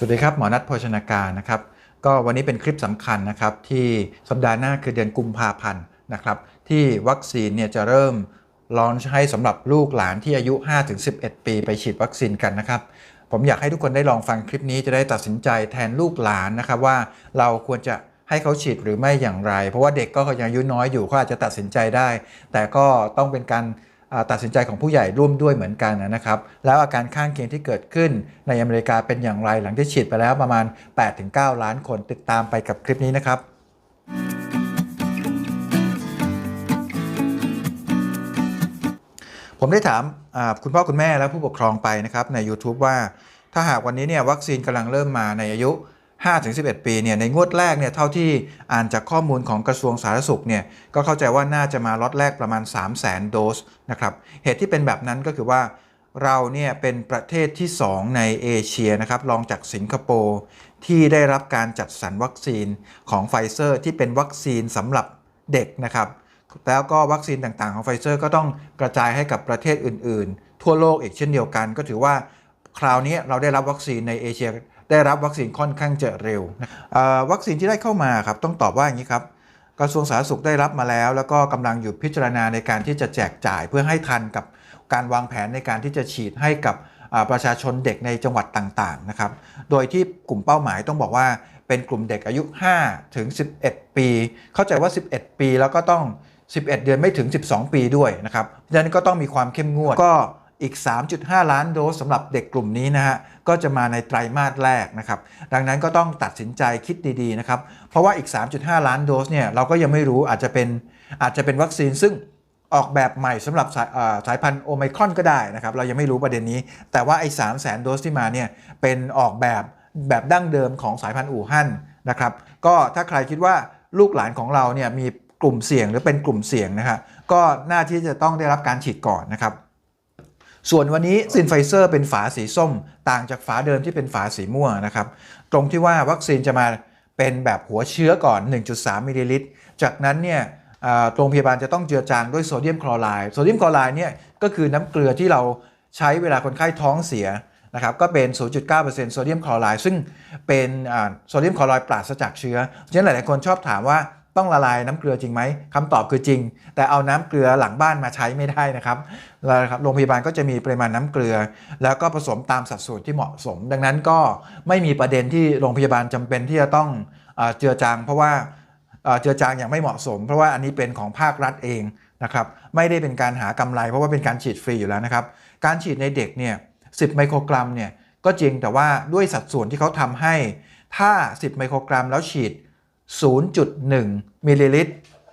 สวัสดีครับ หมอนัทโภชนาการนะครับก็วันนี้เป็นคลิปสำคัญนะครับที่สัปดาห์หน้าคือเดือนกุมภาพันธ์นะครับที่วัคซีนเนี่ยจะเริ่มลอนให้สำหรับลูกหลานที่อายุ 5-11 ปีไปฉีดวัคซีนกันนะครับ ผมอยากให้ทุกคนได้ลองฟังคลิปนี้จะได้ตัดสินใจแทนลูกหลานนะครับว่าเราควรจะให้เขาฉีดหรือไม่อย่างไร เพราะว่าเด็กก็ยังอายุน้อยอยู่เขาอาจจะตัดสินใจได้ แต่ก็ต้องเป็นการ ตัดสินใจของผู้ใหญ่ร่วมด้วยเหมือนกันนะครับ แล้วอาการข้างเคียงที่เกิดขึ้นในอเมริกาเป็นอย่างไรหลังที่ฉีดไปแล้วประมาณ 8-9 ล้านคนติดตามไปกับคลิปนี้นะครับผมได้ถามคุณพ่อคุณแม่และผู้ปกครองไปนะครับใน YouTube ว่าถ้าหากวันนี้เนี่ยวัคซีนกำลังเริ่มมาในอายุ 5-11 ปีเนี่ยในงวดแรกเนี่ยเท่าที่อ่านจากข้อมูลของกระทรวงสาธารณสุขเนี่ยก็เข้าใจว่าน่าจะมาล็อตแรกประมาณ 3 0 0 0 0 0 โดสนะครับเหตุที่เป็นแบบนั้นก็คือว่าเราเนี่ยเป็นประเทศที่ 2 ในเอเชียนะครับรองจากสิงคโปร์ที่ได้รับการจัดสรรวัคซีนของไฟเซอร์ ที่เป็นวัคซีนสำหรับเด็กนะครับแล้วก็วัคซีนต่างๆของไฟเซอร์ ก็ต้องกระจายให้กับประเทศอื่น ๆ ทั่วโลกอีกเช่นเดียวกัน ก็ถือว่าคราวนี้เราได้รับวัคซีนในเอเชีย ได้รับวัคซีนค่อนข้างจะเร็ว วัคซีนที่ได้เข้ามาครับต้องตอบว่าอย่างนี้ครับกระทรวงสาธารณสุขได้รับมาแล้ว แล้วก็กำลังอยู่พิจารณาในการที่จะแจกจ่ายเพื่อให้ทันกับการวางแผนในการที่จะฉีดให้กับประชาชนเด็กในจังหวัดต่างๆนะครับ โดยที่กลุ่มเป้าหมายต้องบอกว่าเป็นกลุ่มเด็กอายุ 5 ถึง 11 ปี เข้าใจว่า 11 ปีแล้วก็ต้อง 11 เดือนไม่ถึง 12 ปีด้วยนะครับดังนั้นก็ต้องมีความเข้มงวดก็ อีก 3.5 ล้านโดสสำหรับเด็กกลุ่มนี้นะฮะก็จะมาในไตรมาสแรกนะครับดังนั้นก็ต้องตัดสินใจคิดดีๆนะครับเพราะว่าอีก 3.5 ล้านโดสเนี่ยเราก็ยังไม่รู้อาจจะเป็นอาจจะเป็นวัคซีนซึ่งออกแบบใหม่สำหรับสายสายพันธุ์โอไมครอนก็ได้นะครับเรายังไม่รู้ประเด็นนี้ แต่ว่าไอ้3 0 0 0 0 0โดสที่มาเนี่ยเป็นออกแบบแบบดั้งเดิมของสายพันธุ์อู่ฮั่นนะครับก็ถ้าใครคิดว่าลูกหลานของเราเนี่ยมีกลุ่มเสี่ยงหรือเป็นกลุ่มเสี่ยงนะครับก็น่าที่จะต้องได้รับการฉีดก่อนนะครับ ส่วนวันนี้ซินไฟเซอร์เป็นฝาสีส้ม ต่างจากฝาเดิมที่เป็นฝาสีม่วงนะครับ ตรงที่ว่าวัคซีนจะมาเป็นแบบหัวเชื้อก่อน 1.3 มิลลิลิตร จากนั้นเนี่ยโรงพยาบาลจะต้องเจือจางด้วยโซเดียมคลอไรด์โซเดียมคลอไรด์เนี่ยก็คือน้ำเกลือที่เราใช้เวลาคนไข้ท้องเสียนะครับก็เป็น 0.9%โซเดียมคลอไรด์ซึ่งเป็นโซเดียมคลอไรด์ปราศจากเชื้อฉะนั้นหลาย ๆ คนชอบถามว่า ต้องละลายน้ำเกลือจริงไหมคำตอบคือจริง แต่เอาน้ำเกลือหลังบ้านมาใช้ไม่ได้นะครับแล้วนะครับโรงพยาบาลก็จะมีปริมาณน้ำเกลือ แล้วก็ผสมตามสัดส่วนที่เหมาะสม ดังนั้นก็ไม่มีประเด็นที่โรงพยาบาลจำเป็นที่จะต้องเอเจือจางเพราะว่าเจือจางอย่างไม่เหมาะสม เพราะว่าอันนี้เป็นของภาครัฐเองนะครับไม่ได้เป็นการหากำไร เพราะว่าเป็นการฉีดฟรีอยู่แล้วนะครับการฉีดในเด็กเนี่ย10ไมโครกรัมเนี่ยก็จริงแต่ว่าด้วยสัดส่วนที่เขาทำให้ถ้า 10 ไมโครกรัมแล้วฉีด 0.1 มิลลิลิตร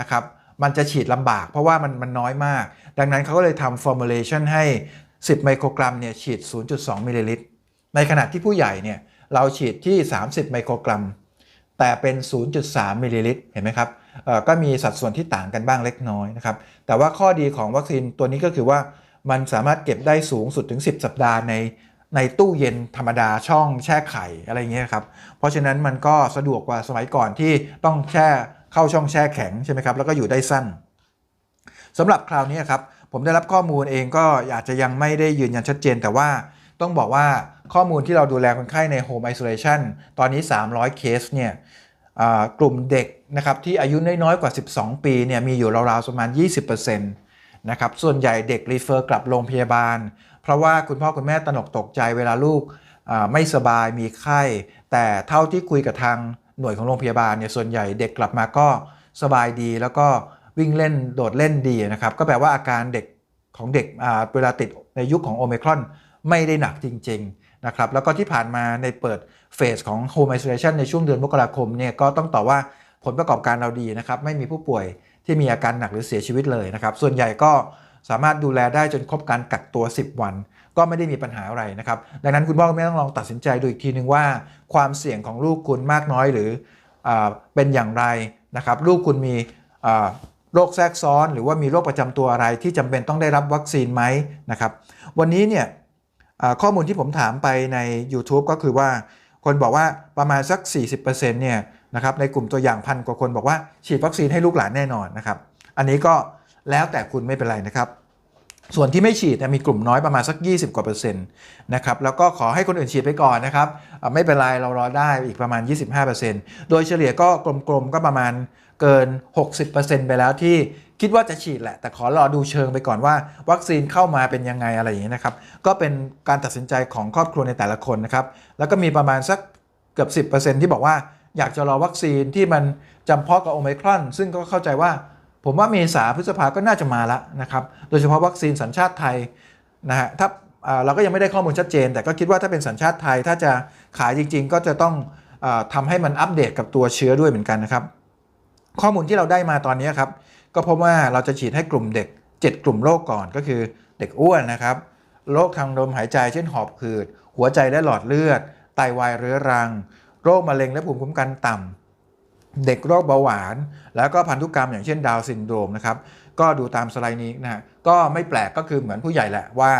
นะครับ มันจะฉีดลำบากเพราะว่ามันมันน้อยมาก ดังนั้นเขาก็เลยทำ formulation ให้ 10 ไมโครกรัมเนี่ยฉีด 0.2 มิลลิลิตร ในขณะที่ผู้ใหญ่เนี่ยเราฉีดที่ 30 ไมโครกรัม แต่เป็น 0.3 มิลลิลิตร เห็นไหมครับก็มีสัดส่วนที่ต่างกันบ้างเล็กน้อยนะครับ แต่ว่าข้อดีของวัคซีนตัวนี้ก็คือว่ามันสามารถเก็บได้สูงสุดถึง 10 สัปดาห์ใน ในตู้เย็นธรรมดาช่องแช่ไข่อะไรเงี้ยครับ เพราะฉะนั้นมันก็สะดวกกว่าสมัยก่อนที่ต้องแช่เข้าช่องแช่แข็งใช่ไหมครับแล้วก็อยู่ได้สั้นสำหรับคราวนี้ครับผมได้รับข้อมูลเองก็อาจจะยังไม่ได้ยืนยันชัดเจน แต่ว่าต้องบอกว่าข้อมูลที่เราดูแลคนไข้ใน Home Isolation ตอนนี้ 300 เคสเนี่ยกลุ่มเด็กนะครับที่อายุน้อยๆกว่า 12 ปีเนี่ยมีอยู่ราวๆประมาณ 20%นะครับส่วนใหญ่เด็กรีเฟอร์กลับโรงพยาบาล เพราะว่าคุณพ่อคุณแม่ตระหนกตกใจเวลาลูกไม่สบายมีไข้ แต่เท่าที่คุยกับทางหน่วยของโรงพยาบาลเนี่ยส่วนใหญ่เด็กกลับมาก็สบายดีแล้วก็วิ่งเล่นโดดเล่นดีนะครับ ก็แปลว่าอาการเด็กของเด็กเวลาติดในยุคของโอ i มครอนไม่ได้หนักจริง ๆ นะครับ แล้วก็ที่ผ่านมาในเปิดเฟสของ Home Isolation ในช่วงเดือนมกราคมเนี่ยก็ต้องตอบว่าผลประกอบการเราดีนะครับ ไม่มีผู้ป่วยที่มีอาการหนักหรือเสียชีวิตเลยนะครับ ส่วนใหญ่ก็ สามารถดูแลได้จนครบการกักตัว 10 วัน ก็ไม่ได้มีปัญหาอะไรนะครับดังนั้นคุณพ่อคุณแม่ต้องลองตัดสินใจดูอีกทีนึงว่า ความเสี่ยงของลูกคุณมากน้อยหรืออเป็นอย่างไรนะครับลูกคุณมีโรคแทรกซ้อนหรือว่ามีโรคประจำตัวอะไรที่จำเป็นต้องได้รับวัคซีนไหมนะครับวันนี้เนี่ยข้อมูลที่ผมถามไปใน YouTube ก็คือว่า คนบอกว่าประมาณสัก 40%เนี่ยนะครับในกลุ่มตัวอย่างพันกว่าคนบอกว่าฉีดวัคซีนให้ลูกหลานแน่นอนนะครับ อันนี้ก็ แล้วแต่คุณไม่เป็นไรนะครับส่วนที่ไม่ฉีดเนี่ยมีกลุ่มน้อยประมาณสัก 20 กว่าเปอร์เซ็นต์นะครับแล้วก็ขอให้คนอื่นฉีดไปก่อนนะครับไม่เป็นไรเรารอได้อีกประมาณ 25%โดยเฉลี่ยก็กลมๆก็ประมาณเกิน 60%ไปแล้วที่คิดว่าจะฉีดแหละ แต่ขอรอดูเชิงไปก่อนว่า วัคซีนเข้ามาเป็นยังไงอะไรอย่างนี้นะครับก็เป็นการตัดสินใจของครอบครัวในแต่ละคนนะครับแล้วก็มีประมาณสักเกือบ 10%ที่บอกว่าอยากจะรอวัคซีนที่มันจำเพาะกับโอไมครอน ซึ่งก็เข้าใจว่า ผมว่าเมษาพฤษภาก็น่าจะมาแล้วนะครับ โดยเฉพาะวัคซีนสัญชาติไทยนะฮะถ้าเราก็ยังไม่ได้ข้อมูลชัดเจน แต่ก็คิดว่าถ้าเป็นสัญชาติไทยถ้าจะขายจริง ๆ ก็จะต้องอาทำให้มันอัปเดตกับตัวเชื้อด้วยเหมือนกันนะครับ ข้อมูลที่เราได้มาตอนนี้ครับ ก็พบว่าเราจะฉีดให้กลุ่มเด็ก 7 กลุ่มโรคก่อนก็คือเด็กอ้วนนะครับโรคทางลมหายใจเช่นหอบหืด หัวใจและหลอดเลือด ไตวายเรื้อรัง โรคมะเร็งและภูมิคุ้มกันต่ำ เด็กโรคเบาหวาน แล้วก็พันธุกรรมอย่างเช่นดาวซินโดรมนะครับก็ดูตามสไลด์นี้นะฮะก็ไม่แปลกก็คือเหมือนผู้ใหญ่แหละว่า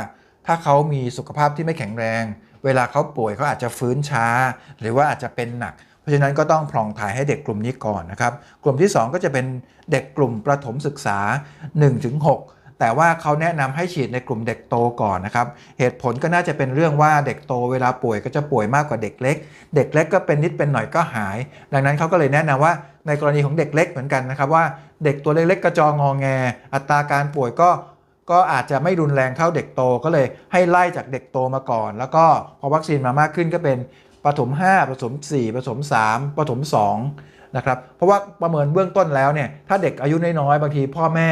ถ้าเขามีสุขภาพที่ไม่แข็งแรง เวลาเขาป่วยเขาอาจจะฟื้นช้า หรือว่าอาจจะเป็นหนัก เพราะฉะนั้นก็ต้องพรองถ่ายให้เด็กกลุ่มนี้ก่อนนะครับ กลุ่มที่ 2 ก็จะเป็นเด็กกลุ่มประถมศึกษา 1-6 แต่ว่าเขาแนะนำให้ฉีดในกลุ่มเด็กโตก่อนนะครับ เหตุผลก็น่าจะเป็นเรื่องว่าเด็กโตเวลาป่วยก็จะป่วยมากกว่าเด็กเล็ก เด็กเล็กก็เป็นนิดเป็นหน่อยก็หาย ดังนั้นเขาก็เลยแนะนำว่าในกรณีของเด็กเล็กเหมือนกันนะครับว่าเด็กตัวเล็กๆกระจองอแง อัตราการป่วยก็ก็อาจจะไม่รุนแรงเท่าเด็กโตก็เลยให้ไล่จากเด็กโตมาก่อน แล้วก็พอวัคซีนมามากขึ้นก็เป็นปฐม5ปฐม4ปฐม3ปฐม2นะครับเพราะว่าประเมินเบื้องต้นแล้วเนี่ยถ้าเด็กอายุน้อยๆบางทีพ่อแม่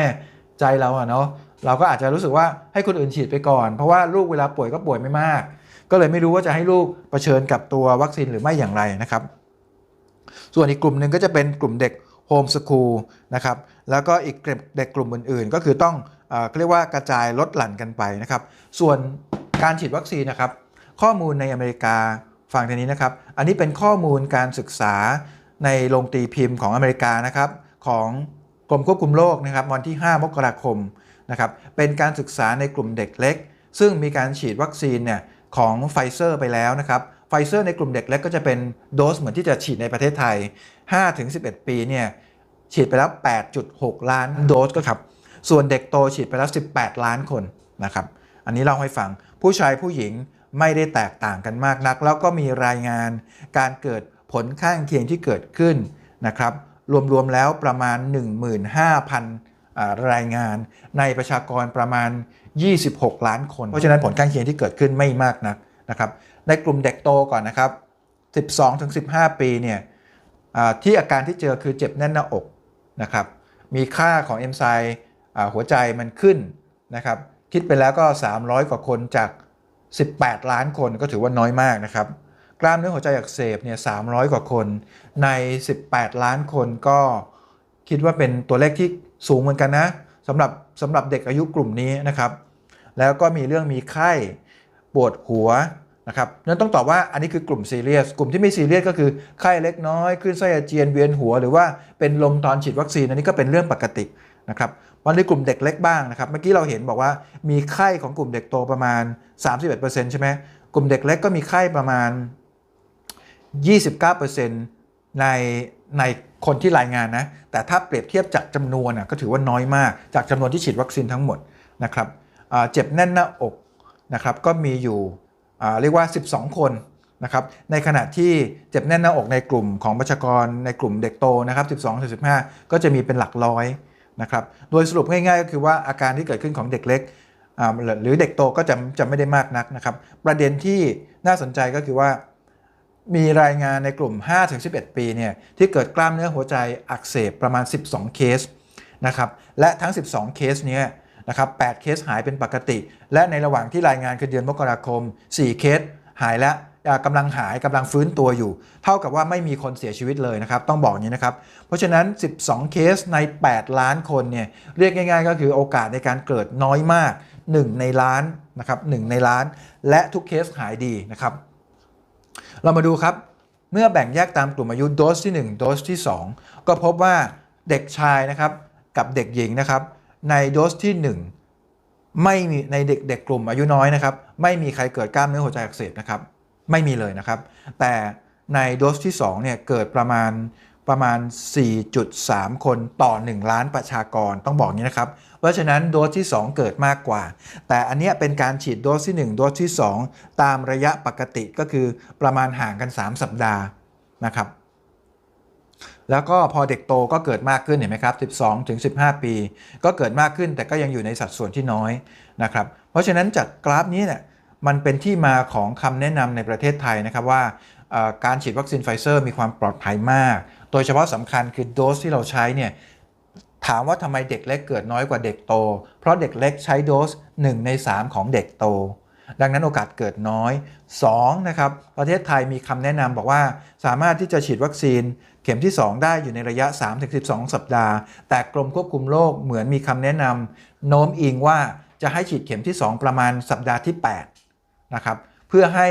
ใจเราอะเนาะเราก็อาจจะรู้สึกว่าให้คนอื่นฉีดไปก่อน เพราะว่าลูกเวลาป่วยก็ป่วยไม่มาก ก็เลยไม่รู้ว่าจะให้ลูกเผชิญกับตัววัคซีนหรือไม่อย่างไรนะครับ ส่วนอีกกลุ่มหนึ่งก็จะเป็นกลุ่มเด็กโฮมสคูลนะครับแล้วก็อีกเด็กกลุ่มอื่น ๆ ก็คือต้องเออเรียกว่ากระจายลดหลั่นกันไปนะครับ ส่วนการฉีดวัคซีนนะครับ ข้อมูลในอเมริกาฟังทีนี้นะครับ อันนี้เป็นข้อมูลการศึกษาในโรงตีพิมพ์ของอเมริกานะครับของ กรมควบคุมโรคนะครับวันที่ 5 มกราคมนะครับเป็นการศึกษาในกลุ่มเด็กเล็ก ซึ่งมีการฉีดวัคซีนเนี่ยของไฟเซอร์ไปแล้วนะครับไฟเซอร์ในกลุ่มเด็กเล็กก็จะเป็นโดสเหมือนที่จะฉีดในประเทศไทย 5-11 ปีเนี่ยฉีดไปแล้ว 8.6 ล้านโดสก็ครับ ส่วนเด็กโตฉีดไปแล้ว 18 ล้านคนนะครับ อันนี้เล่าให้ฟัง ผู้ชายผู้หญิงไม่ได้แตกต่างกันมากนัก แล้วก็มีรายงานการเกิดผลข้างเคียงที่เกิดขึ้นนะครับ รวมๆแล้วประมาณ 15,000อ่ารายงาน ในประชากรประมาณ 26 ล้านคน เพราะฉะนั้นผลข้างเคียงที่เกิดขึ้นไม่มากนักนะครับในกลุ่มเด็กโตก่อนนะครับ 12-15 ปีเนี่ยที่อาการที่เจอคือเจ็บแน่นหน้าอกนะครับมีค่าของเอนไซม์หัวใจมันขึ้นนะครับคิดไปแล้วก็ 300 กว่าคนจาก 18 ล้านคนก็ถือว่าน้อยมากนะครับ กล้ามเนื้อหัวใจอักเสบเนี่ย300กว่าคนใน 18 ล้านคนก็คิดว่าเป็นตัวเลขที่สูงเหมือนกันนะสำหรับสำหรับเด็กอายุกลุ่มนี้นะครับ แล้วก็มีเรื่องมีไข้ปวดหัวนะครับนั่นต้องตอบว่าอันนี้คือกลุ่มซีเรียส กลุ่มที่ไม่ซีเรียสก็คือไข้เล็กน้อยคลื่นไส้อาเจียนเวียนหัว หรือว่าเป็นลมตอนฉีดวัคซีนอันนี้ก็เป็นเรื่องปกตินะครับวันนี้กลุ่มเด็กเล็กบ้างนะครับ เมื่อกี้เราเห็นบอกว่ามีไข้ของกลุ่มเด็กโตประมาณ 31%ใช่ไหมกลุ่มเด็กเล็กก็มีไข้ประมาณ 29%ในในคนที่รายงานนะ แต่ถ้าเปรียบเทียบจากจำนวนนะก็ถือว่าน้อยมาก จากจำนวนที่ฉีดวัคซีนทั้งหมดนะครับเจ็บแน่นหน้าอกนะครับก็มีอยู่เรียกว่า 12 คนนะครับในขณะที่เจ็บแน่นหน้าอกในกลุ่มของประชากรในกลุ่มเด็กโตนะครับ12 15 ก็จะมีเป็นหลักร้อยนะครับโดยสรุปง่ายๆ ก็คือว่าอาการที่เกิดขึ้นของเด็กเล็กหรือเด็กโตก็จะจะไม่ได้มากนักนะครับ ประเด็นที่น่าสนใจก็คือว่า มีรายงานในกลุ่ม 5-11 ปีเนี่ยที่เกิดกล้ามเนื้อหัวใจอักเสบประมาณ 12 เคสนะครับและทั้ง 12 เคสเนี้ยนะครับ8เคสหายเป็นปกติ และในระหว่างที่รายงานคือเดือนมกราคม 4 เคสหายแล้วกำลังหายกำลังฟื้นตัวอยู่ เท่ากับว่าไม่มีคนเสียชีวิตเลยนะครับ ต้องบอกอย่างนี้นะครับ เพราะฉะนั้น 12 เคสใน 8 ล้านคนเนี่ยเรียกง่าย ๆ ก็คือโอกาสในการเกิดน้อยมาก 1 ในล้านนะครับ1ในล้าน และทุกเคสหายดีนะครับ เรามาดูครับ เมื่อแบ่งแยกตามกลุ่มอายุโดสที่ 1 โดสที่ 2 ก็พบว่าเด็กชายนะครับกับเด็กหญิงนะครับ ในโดสที่ 1 ไม่มีในเด็กเด็กกลุ่มอายุน้อยนะครับ ไม่มีใครเกิดกล้ามเนื้อหัวใจอักเสบนะครับ ไม่มีเลยนะครับ แต่ในโดสที่2เนี่ยเกิดประมาณประมาณ 4.3 คนต่อ 1 ล้านประชากรต้องบอกงนี้นะครับ ราะฉะนั้นโดสที่ 2 เกิดมากกว่า แต่อันนี้เป็นการฉีดโดสที่ 1 โดสที่ 2 ตามระยะปกติก็คือประมาณห่างกัน 3 สัปดาห์นะครับ แล้วก็พอเด็กโตก็เกิดมากขึ้นเห็นไหมครับ 12 ถึง 15 ปี ก็เกิดมากขึ้นแต่ก็ยังอยู่ในสัดส่วนที่น้อยนะครับ เพราะฉะนั้นจากกราฟนี้เนี่ยมันเป็นที่มาของคำแนะนำในประเทศไทยนะครับว่าการฉีดวัคซีนไฟเซอร์มีความปลอดภัยมาก โดยเฉพาะสำคัญคือโดสที่เราใช้เนี่ย ถามว่าทำไมเด็กเล็กเกิดน้อยกว่าเด็กโต เพราะเด็กเล็กใช้โดส 1 ใน 3 ของเด็กโต ดังนั้นโอกาสเกิดน้อย 2. นะครับ ประเทศไทยมีคำแนะนำบอกว่า สามารถที่จะฉีดวัคซีน เข็มที่ 2 ได้อยู่ในระยะ 3-12 สัปดาห์ แต่กรมควบคุมโรคเหมือนมีคำแนะนำโน้มอิงว่าจะให้ฉีดเข็มที่ 2 ประมาณสัปดาห์ที่ 8 นะครับ เพื่อให้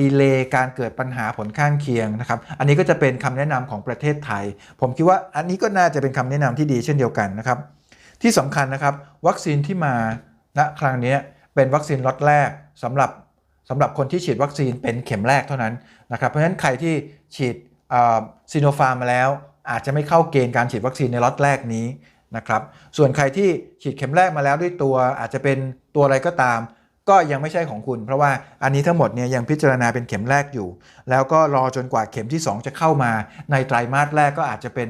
ดีเลย์การเกิดปัญหาผลข้างเคียงนะครับ อันนี้ก็จะเป็นคำแนะนำของประเทศไทย ผมคิดว่าอันนี้ก็น่าจะเป็นคำแนะนำที่ดีเช่นเดียวกันนะครับ ที่สำคัญนะครับวัคซีนที่มาณครั้งนี้เป็นวัคซีนล็อตแรกสำหรับสำหรับคนที่ฉีดวัคซีนเป็นเข็มแรกเท่านั้นนะครับ เพราะฉะนั้นใครที่ฉีดซีโนฟาร์มมาแล้ว อาจจะไม่เข้าเกณฑ์การฉีดวัคซีนในล็อตแรกนี้นะครับ ส่วนใครที่ฉีดเข็มแรกมาแล้วด้วยตัว อาจจะเป็นตัวอะไรก็ตาม ก็ยังไม่ใช่ของคุณ เพราะว่าอันนี้ทั้งหมดเนี่ยยังพิจารณาเป็นเข็มแรกอยู่ แล้วก็รอจนกว่าเข็มที่ 2 จะเข้ามา ในไตรมาสแรกก็อาจจะเป็น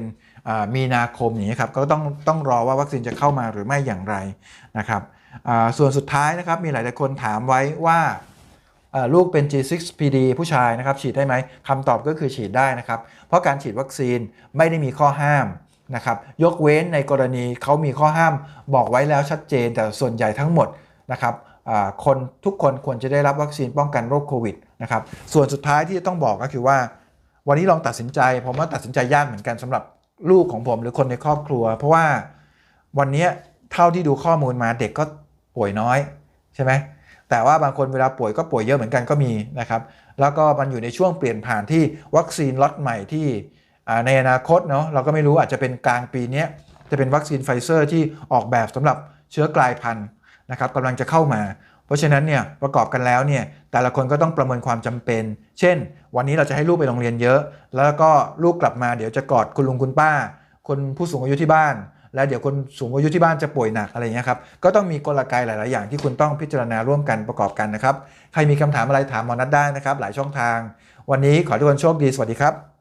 มีนาคมอย่างนี้ครับก็ต้องต้องรอว่าวัคซีนจะเข้ามาหรือไม่อย่างไรนะครับส่วนสุดท้ายนะครับมีหลายๆคนถามไว้ว่าลูกเป็น G6PD ผู้ชายนะครับฉีดได้ไหมคำตอบก็คือฉีดได้นะครับ เพราะการฉีดวัคซีนไม่ได้มีข้อห้ามนะครับยกเว้นในกรณีเขามีข้อห้ามบอกไว้แล้วชัดเจน แต่ส่วนใหญ่ทั้งหมดนะครับ คนทุกคนควรจะได้รับวัคซีนป้องกันโรคโควิดนะครับส่วนสุดท้ายที่จะต้องบอกก็คือว่า วันนี้ลองตัดสินใจ ผมว่าตัดสินใจยากเหมือนกันสำหรับลูกของผมหรือคนในครอบครัว เพราะว่าวันนี้เท่าที่ดูข้อมูลมาเด็กก็ป่วยน้อยใช่ไหมแต่ว่าบางคนเวลาป่วยก็ป่วยเยอะเหมือนกันก็มีนะครับแล้วก็มันอยู่ในช่วงเปลี่ยนผ่านที่วัคซีนล็อตใหม่ที่ในอนาคตเนาะเราก็ไม่รู้อาจจะเป็นกลางปีนี้จะเป็นวัคซีนไฟเซอร์ที่ออกแบบสำหรับเชื้อกลายพันธุ์ นะครับกำลังจะเข้ามา เพราะฉะนั้นเนี่ยประกอบกันแล้วเนี่ยแต่ละคนก็ต้องประเมินความจำเป็น เช่น วันนี้เราจะให้ลูกไปโรงเรียนเยอะ แล้วก็ลูกกลับมาเดี๋ยวจะกอดคุณลุงคุณป้า คนผู้สูงอายุที่บ้าน แล้วเดี๋ยวคนสูงอายุที่บ้านจะป่วยหนักอะไรอย่างเงี้ยครับก็ต้องมีกลไกหลาย ๆ อย่างที่คุณต้องพิจารณาร่วมกันประกอบกันนะครับใครมีคำถามอะไรถามหมอนัดได้นะครับ หลายช่องทาง วันนี้ขอทุกคนโชคดีสวัสดีครับ